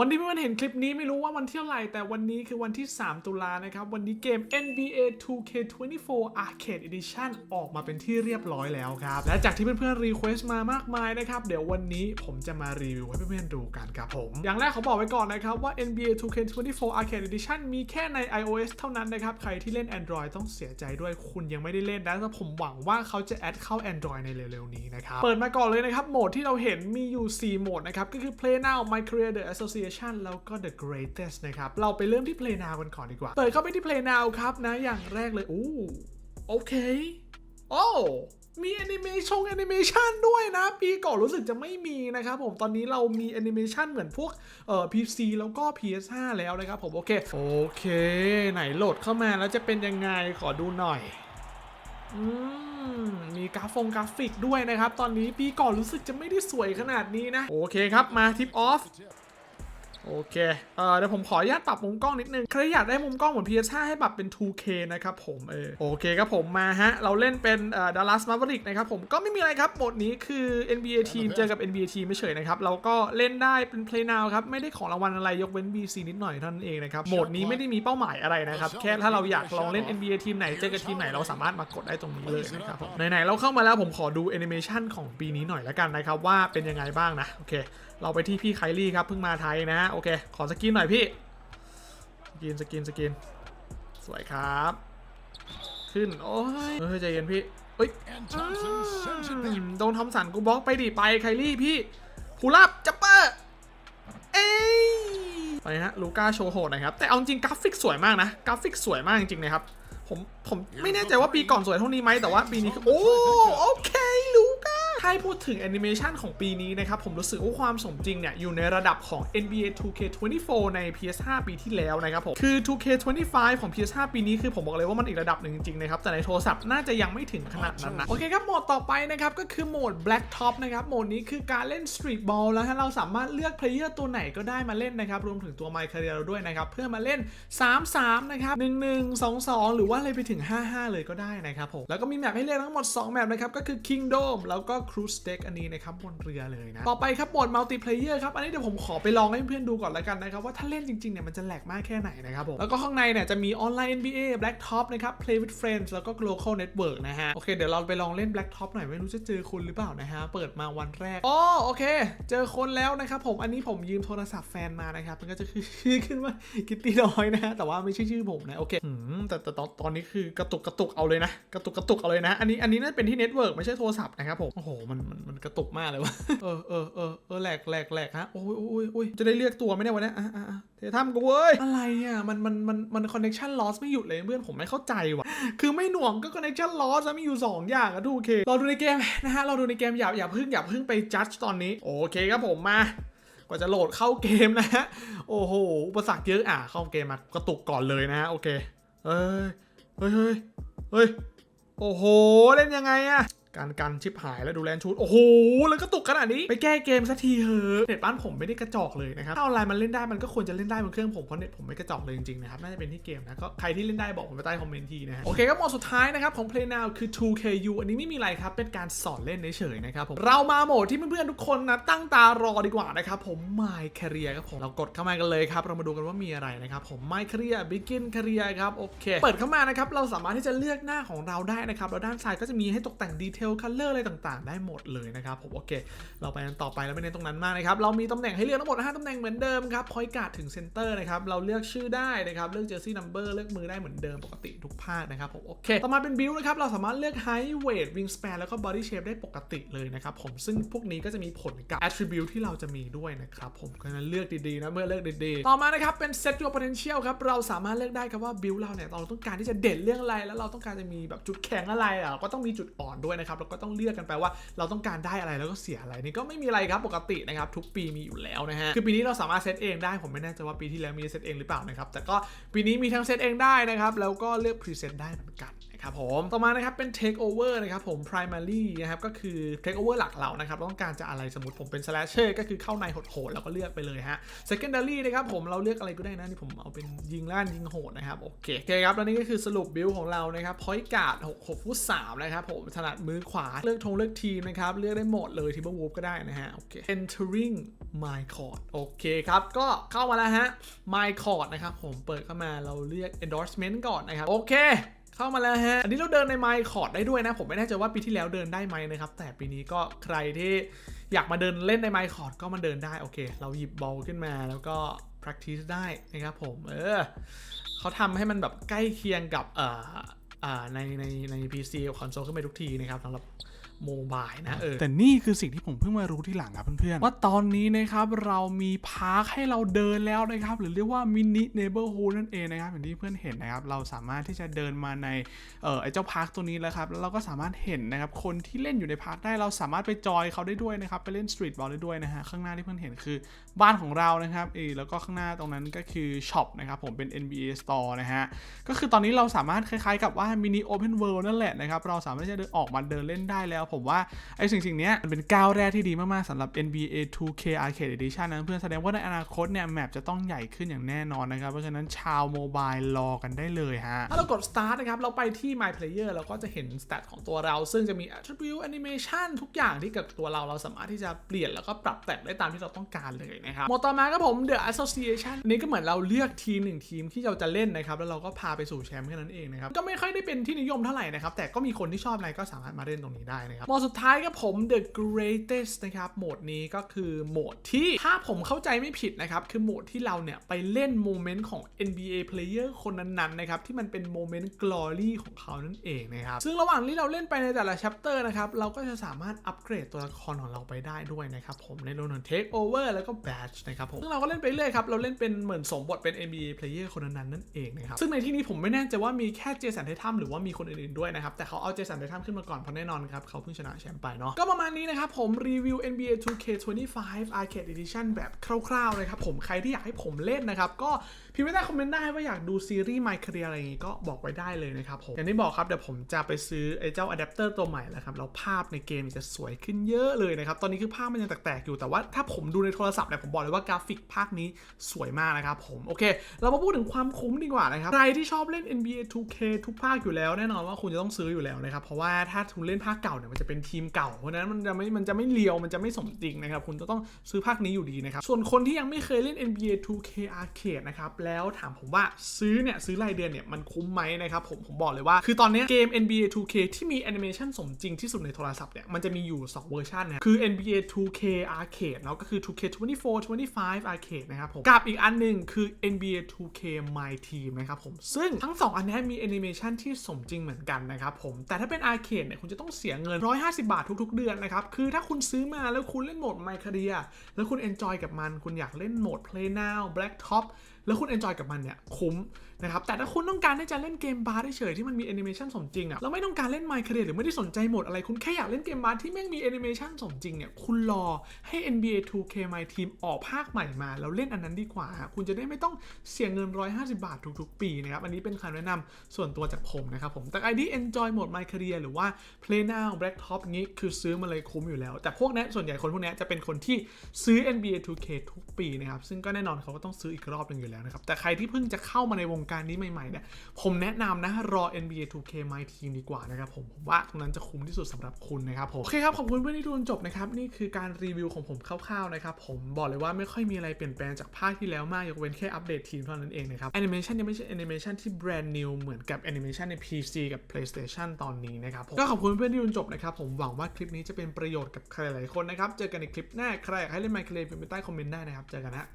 วันที่เพื่อนเห็นคลิปนี้ไม่รู้ว่าวันที่เท่าไหร่แต่วันนี้คือวันที่ 3 ตุลานะครับ วันนี้เกม NBA 2K24 Arcade Edition ออกมาเป็นที่เรียบร้อยแล้วครับ และจากที่เพื่อนๆรีเควสต์มามากมายนะครับ เดี๋ยววันนี้ผมจะมารีวิวให้เพื่อนๆดูกันครับผม อย่างแรกขอบอกไว้ก่อนนะครับว่า NBA 2K24 Arcade Edition มีแค่ใน iOS เท่านั้นนะครับ ใครที่เล่น Android ต้องเสียใจด้วยคุณยังไม่ได้เล่นนะแต่ผมหวังว่าเขาจะแอดเข้า Android ในเร็วๆนี้นะครับเปิดมาก่อนเลยนะครับโหมดที่เราเห็นมีอยู่ 4 โหมดนะครับก็คือ Play Now My Career The Association แล้วก็ The Greatest นะครับ เราไปเริ่มที่ Play Now กันก่อนดีกว่า เปิดเข้าไปที่ Play Now ครับนะ อย่างแรกเลยอู้โอเค โอ้มีแอนิเมชันแอนิเมชันด้วยนะ ปีก่อนรู้สึกจะไม่มีนะครับผมตอนนี้เรามีแอนิเมชันเหมือนพวกเอ่อ PC แล้วก็ PS5 แล้วนะครับผม โอเค โอเค ไหนโหลดเข้ามาแล้วจะเป็นยังไงขอดูหน่อย อืม มีกราฟงกราฟิกด้วยนะครับ ตอนนี้ปีก่อนรู้สึกจะไม่ได้สวยขนาดนี้นะ โอเคครับมาทิปออฟ โอเคเออเดี๋ยวผมขออนุญาตปรับมุมกล้องนิดนึง ใครอยากได้มุมกล้องเหมือน PS5 ให้ปรับเป็น 2K นะครับผมเออโอเคครับผมมาฮะ เราเล่นเป็นเอ่อ Dallas Maverick นะครับผมก็ไม่มีอะไรครับโหมดนี้คือ NBA Team เจอกับ NBA Team ไม่เฉยนะครับ เราก็เล่นได้เป็น Play Now ครับ ไม่ได้ของรางวัลอะไรยกเว้น BC นิดหน่อยเท่านั้นเองนะครับ โหมดนี้ไม่ได้มีเป้าหมายอะไรนะครับ แค่ถ้าเราอยากลองเล่น NBA ทีมไหนเจอกับทีมไหนเราสามารถมากดได้ตรงนี้เลยนะครับผมไหนๆเราเข้ามาแล้วผมขอดูแอนิเมชันของปีนี้หน่อยแล้วกันนะครับว่าเป็นยังไงบ้างนะโอเคเราไปที่พี่ไคลี่ครับเพิ่งมาไทยนะฮะโอเค ขอสกินหน่อยพี่สกินสกินสกินสวยครับ ขึ้น โอ้ยเฮ้ยใจเย็นพี่เอ้ยโดนทอมสันกูบล็อกไปดิไปไคลี่พี่ผู้รับจัปเปอร์เอ้ยไปฮะลูก้าโชว์โหดนะครับ แต่เอาจริงกราฟิกสวยมากนะ กราฟิกสวยมากจริงๆนะครับผมผมไม่แน่ใจว่าปีก่อนสวยเท่านี้ไหมแต่ว่าปีนี้โอ้โอเค ถ้าให้พูดถึงแอนิเมชันของปีนี้นะครับ ผมรู้สึกว่าความสมจริงเนี่ย อยู่ในระดับของ NBA 2K24 ใน PS5 ปีที่แล้วนะครับผม คือ 2K25 ของ PS5 ปีนี้คือผมบอกเลยว่ามันอีกระดับหนึ่งจริงๆนะครับ แต่ในโทรศัพท์น่าจะยังไม่ถึงขนาดนั้นนะ โอเคครับ โหมดต่อไปนะครับ ก็คือโหมด Black Top นะครับ โหมดนี้คือการเล่น Street Ball แล้วฮะเราสามารถเลือกเพลเยอร์ตัวไหนก็ได้มาเล่นนะครับ รวมถึงตัว My Career เราด้วยนะครับ เพื่อมาเล่น 3-3 นะครับ 1-1 2-2 หรือว่าอะไรไปถึง 5-5 เลยก็ได้นะครับผม แล้วก็มีแมปให้เลือกทั้งหมด 2 แมปนะครับ ก็คือ Kingdom แล้วก็ Cruise Deck อันนี้นะครับบนเรือเลยนะ ต่อไปครับโหมด Multiplayer ครับ อันนี้เดี๋ยวผมขอไปลองให้เพื่อนๆดูก่อนแล้วกันนะครับ ว่าถ้าเล่นจริงๆเนี่ยมันจะแหลกมากแค่ไหนนะครับผมแล้วก็ข้างในเนี่ยจะมีออนไลน์ NBA Black Top นะครับ Play with Friends แล้วก็ Local Network นะฮะโอเคเดี๋ยวเราไปลองเล่น Black Top หน่อยไม่รู้จะเจอคุณหรือเปล่านะฮะเปิดมาวันแรกอ๋อโอเค เจอคนแล้วนะครับผมอันนี้ผมยืมโทรศัพท์แฟนมานะครับมันก็จะคือขึ้นว่ากิตตี้น้อยนะฮะแต่ว่าไม่ใช่ชื่อผมนะโอเคแต่แต่ตอนตอนนี้คือกระตุกกระตุกเอาเลยนะกระตุกกระตุกเอาเลยนะ อันนี้อันนี้น่าเป็นที่เน็ตเวิร์กไม่ใช่โทรศัพท์นะครับผมโอ้โหมันมันมันกระตุกมากเลยวะเออเออเออเออแหลกแหลกแหลกฮะโอ้ยโอ้ยโอ้ยจะได้เรียกตัวไหมเนี่ยวันนี้อะอะอะเททำกูเว้ยอะไรอะมันมันมันมันคอนเนคชั่นลอสไม่หยุดเลยเพื่อนผมไม่เข้าใจว่ะคือไม่หน่วงก็คอนเนคชั่นลอสมีอยู่ 2 อย่างอะทุกโอเคเราดูในเกมนะฮะเราดูในเกมอย่าอย่าพึ่งอย่าพึ่งไปจัดตอนนี้โอเคครับผมมากว่าจะโหลดเข้าเกมนะฮะโอ้โหอุปสรรคเยอะอะเข้าเกมมากระตุกก่อนเลยนะฮะโอเคเอ้ยเฮ้ยเฮ้ยเฮ้ยโอ้โหเล่นยังไงอะ การกันชิปหายแล้วดูแลนชุดโอ้โหแล้วก็ตกขนาดนี้ไปแก้เกมสักทีเถอะเน็ตบ้านผมไม่ได้กระจอกเลยนะครับถ้าออนไลน์มันเล่นได้มันก็ควรจะเล่นได้บนเครื่องผมเพราะเน็ตผมไม่กระจอกเลยจริงๆนะครับน่าจะเป็นที่เกมนะก็ใครที่เล่นได้บอกผมไปใต้คอมเมนต์ทีนะฮะโอเคครับโหมดสุดท้ายนะครับของ Play Now คือ 2KU อันนี้ไม่มีอะไรครับเป็นการสอนเล่นเฉยๆนะครับผมเรามาโหมดที่เพื่อนๆทุกคนนะตั้งตารอดีกว่านะครับผม My Career ครับผมเรากดเข้ามากันเลยครับเรามาดูกันว่ามีอะไรนะครับผม My Career Begin Career ครับโอเค เปิดเข้ามานะครับเราสามารถที่จะเลือกหน้าของเราได้นะครับแล้วด้านซ้ายก็จะมีให้ตกแต่งดีเทลคัลเลอร์อะไรต่างๆ ได้หมดเลยนะครับผมโอเค เราไปกันต่อไปแล้วไม่เน้นตรงนั้นมากนะครับเรามีตำแหน่งให้เลือกทั้งหมด 5ตำแหน่งเหมือนเดิมครับพอยการ์ดถึงเซนเตอร์นะครับเราเลือกชื่อได้นะครับเลือกเจอร์ซี่นัมเบอร์เลือกมือได้เหมือนเดิมปกติทุกภาคนะครับผมโอเคต่อมาเป็นบิลนะครับเราสามารถเลือก height weight wingspan แล้วก็ body shape ได้ปกติเลยนะครับผมซึ่งพวกนี้ก็จะมีผลกับ attribute ที่เราจะมีด้วยนะครับผมก็นั้นเลือกดีๆนะเมื่อเลือกดีๆต่อมานะครับเป็น set your potential ครับเราสามารถเลือกได้ครับว่า build เราเนี่ยเราต้องการที่จะเด่นเรื่องอะไรแล้วเราต้องการจะมีแบบจุดแข็งอะไรอะเราก็ต้องมีจุดอ่อนด้วยนะครับเราก็ต้องเลือกกันไปว่าเราต้องการได้อะไรแล้วก็เสียอะไรนี่ก็ไม่มีอะไรครับปกตินะครับทุกปีมีอยู่แล้วนะฮะคือปีนี้เราสามารถเซตเองได้ผมไม่แน่ใจว่าปีที่แล้วมีเซตเองหรือเปล่านะครับแต่ก็ปีนี้มีทั้งเซตเองได้นะครับแล้วก็เลือกพรีเซนต์ได้เหมือนกันนะครับผมต่อมานะครับเป็น take over นะครับผม primary นะครับก็คือ take over หลักเรานะครับเราต้องการจะอะไรสมมติผมเป็น slasher ก็คือเข้าในโหดๆแล้วก็เลือกไปเลยฮะ secondary นะครับผมเราเลือกอะไรก็ได้นะนี่ผมเอาเป็นยิงล้านยิงโหดนะครับโอเคโอเคครับแล้วนี่ก็คือสรุปบิลของเรานะครับ point guard 6 6ฟุต3นะครับผมถนัดมือขวาเลือกธงเลือกทีมนะครับ เลือกได้หมดเลยที่เบอร์วูฟก็ได้นะฮะ โอเค entering my court โอเคครับ ก็เข้ามาแล้วฮะ my court นะครับ ผมเปิดเข้ามาเราเลือก endorsement ก่อนนะครับ โอเคเข้ามาแล้วฮะ อันนี้เราเดินในไมค์คอร์ดได้ด้วยนะ ผมไม่แน่ใจว่าปีที่แล้วเดินได้ไหมนะครับ แต่ปีนี้ก็ใครที่อยากมาเดินเล่นในไมค์คอร์ดก็มาเดินได้ โอเค เราหยิบบอลขึ้นมาแล้วก็ practice ได้นะครับผม เออเขาทำให้มันแบบใกล้เคียงกับเอ่อ ในในใน PC กับคอนโซลขึ้นไปทุกทีนะครับสำหรับโมบายนะเออแต่นี่คือสิ่งที่ผมเพิ่งมารู้ที่หลังครับเพื่อนๆ ว่าตอนนี้นะครับเรามีพาร์คให้เราเดินแล้วนะครับ หรือเรียกว่ามินิเนเบอร์ฮูดนั่นเองนะครับอย่างที่เพื่อนเห็นนะครับ เราสามารถที่จะเดินมาในเออไอเจ้าพาร์คตัวนี้แล้วครับแล้วเราก็สามารถเห็นนะครับ คนที่เล่นอยู่ในพาร์คได้เราสามารถไปจอยเขาได้ด้วยนะครับ ไปเล่นสตรีทบอลได้ด้วยนะฮะข้างหน้าที่เพื่อนเห็นคือบ้านของเรานะครับเออแล้วก็ข้างหน้าตรงนั้นก็คือช็อปนะครับผมเป็น NBA Store นะฮะก็คือตอนนี้เราสามารถคล้ายๆกับว่ามินิโอเพนเวิลด์นั่นแหละนะครับ เราสามารถที่จะเดินออกมาเดินเล่นได้แล้ว ผมว่าไอ้สิ่งสิ่งนี้มันเป็นก้าวแรกที่ดีมากๆสำหรับ NBA 2K Arcade Edition นะเพื่อนแสดงว่าในอนาคตเนี่ยแมปจะต้องใหญ่ขึ้นอย่างแน่นอนนะครับ เพราะฉะนั้นชาวโมบายรอกันได้เลยฮะ ถ้าเรากด start นะครับ เราไปที่ my player เราก็จะเห็น stat ของตัวเรา ซึ่งจะมี attribute animation ทุกอย่างที่เกิดกับตัวเราเราสามารถที่จะเปลี่ยนแล้วก็ปรับแต่งได้ตามที่เราต้องการเลยนะครับหมดต่อมาก็ผม the association อันนี้ก็เหมือนเราเลือกทีมหนึ่งทีมที่เราจะเล่นนะครับแล้วเราก็พาไปสู่แชมป์แค่นั้นเองนะครับก็ไม่ค่อยได้เป็นที่นิยมเท่าไหร่นะครับ แต่ก็มีคนที่ชอบอะไรก็สามารถมาเล่นตรงนี้ได้นะครับโหมดสุดท้ายก็ผม the greatest นะครับ โหมดนี้ก็คือโหมดที่ถ้าผมเข้าใจไม่ผิดนะครับ คือโหมดที่เราเนี่ยไปเล่นโมเมนต์ของ NBA player คนนั้นๆนะครับ ที่มันเป็นโมเมนต์ glory ของเขานั่นเองนะครับ ซึ่งระหว่างที่เราเล่นไปในแต่ละ chapter นะครับ เราก็จะสามารถอัปเกรดตัวละครของเราไปได้ด้วยนะครับผมในรื่องของ take over แล้วก็ badge นะครับผมซึ่งเราก็เล่นไปเรื่อยครับเราเล่นเป็นเหมือนสมบทเป็น NBA player คนนั้นๆนั่นเองนะครับซึ่งในที่นี้ผมไม่แน่ใจว่ามีแค่เจสันเททมหรือว่ามีคนอื่นๆด้วยนะครับ แต่เขาเอาเจสันเททัมขึ้นมาก่อนเพราะแน่นอนครับเขาเพิ่งชนะแชมป์ไปเนาะก็ประมาณนี้นะครับผมรีวิว NBA 2K25 Arcade Edition แบบคร่าวๆเลยครับผมใครที่อยากให้ผมเล่นนะครับก็พิมพ์ไว้ใต้คอมเมนต์ได้ว่าอยากดูซีรีส์ My Career อะไรอย่างงี้ก็บอกไว้ได้เลยนะครับผมอย่างที่บอกครับเดี๋ยวผมจะไปซื้อไอ้เจ้าอะแดปเตอร์ตัวใหม่แล้วครับแล้วภาพในเกมจะสวยขึ้นเยอะเลยนะครับตอนนี้คือภาพมันยังแตกๆอยู่แต่ว่าถ้าผมดูในโทรศัพท์เนี่ยผมบอกเลยว่ากราฟิกภาคนี้สวยมากนะครับผมโอเค เรามาพูดถึงความคุ้มดีกว่านะครับใครที่ชอบเล่น NBA 2K ทุกภาคอยู่แล้วแน่นอนว่าคุณจะต้องซื้ออยู่แล้วนะครับ เพราะว่าถ้าคุณเล่นภาคเก่าเนี่ยมันจะเป็นทีมเก่าเพราะนั้นมันจะไม่มันจะไม่เลียวมันจะไม่สมจริงนะครับ คุณจะต้องซื้อภาคนี้อยู่ดีนะครับ ส่วนคนที่ยังไม่เคยเล่น NBA 2K Arcade นะครับแล้วถามผมว่าซื้อเนี่ยซื้อรายเดือนเนี่ยมันคุ้มไหมนะครับผมผมบอกเลยว่า คือตอนนี้เกม NBA 2K ที่มีแอนิเมชันสมจริงที่สุดในโทรศัพท์เนี่ยมันจะมีอยู่ 2 เวอร์ชันนะคือ NBA 2K Arcade เนาะก็คือ 2K 24 25 Arcade นะครับผมกับอีกอันหนึ่งคือ NBA 2K My Team นะครับผมซึ่งทั้ง 2 อันนี้มีแอนิเมชันทที่สมจริงเหมือนกันนะครับผม แต่ถ้าเป็นอาร์เคดเนี่ยคุณจะต้องเสียเงิน 150 บาททุก ๆ เดือนนะครับ คือถ้าคุณซื้อมาแล้วคุณเล่นโหมด My Career แล้วคุณเอนจอยกับมัน คุณอยากเล่นโหมด Play Now Black Top แล้วคุณ enjoy กับมันเนี่ยคุ้มนะครับแต่ถ้าคุณต้องการที่จะเล่นเกมบาร์เฉยที่มันมีแอนิเมชันสมจริงอะแล้วไม่ต้องการเล่น My Career หรือไม่ได้สนใจหมดอะไรคุณแค่อยากเล่นเกมบาร์ที่แม่งมีแอนิเมชันสมจริงเนี่ยคุณรอให้ NBA 2K My Team ออกภาคใหม่มา แล้วเล่นอันนั้นดีกว่า คุณจะได้ไม่ต้องเสียเงิน 150 บาททุกๆ ปีนะครับอันนี้เป็นคำแนะนำส่วนตัวจากผมนะครับผมแต่ไอที่ enjoy โหมด My Career หรือว่า Play Now Black Top งี้คือซื้อมาเลยคุ้มอยู่แล้ว แต่พวกนี้ส่วนใหญ่คนพวกนี้จะเป็นคนที่ซื้อ NBA 2K ทุกปีนะครับซึ่งก็แน่นอนเขาก็ต้องซื้ออีกรอบหนึงอยู่แล้วนะครับ แต่ใครที่เพิ่งจะเข้ามาในวงการนี้ใหม่ๆเนี่ยผมแนะนำนะรอ NBA 2K My Team ดีกว่านะครับผมผมว่าตรงนั้นจะคุ้มที่สุดสำหรับคุณนะครับผมโอเคครับขอบคุณเพื่อนที่ดูจนจบนะครับนี่คือการรีวิวของผมคร่าวๆนะครับผมบอกเลยว่าไม่ค่อยมีอะไรเปลี่ยนแปลงจากภาคที่แล้วมากยกเว้นแค่อัปเดตทีมเท่านั้นเองนะครับแอนิเมชันยังไม่ใช่แอนิเมชันที่แบรนด์นิวเหมือนกับแอนิเมชันใน PC กับ PlayStation ตอนนี้นะครับผมก็ขอบคุณเพื่อนที่ดูจนจบนะครับผมหวังว่าคลิปนี้จะเป็นประโยชน์กับใครหลายคนนะครับเจอกันในคลิปหน้าใครอยากให้เล่น My Clay พิมพ์ใต้คอมเมนต์ได้นะครับเจอกันนะ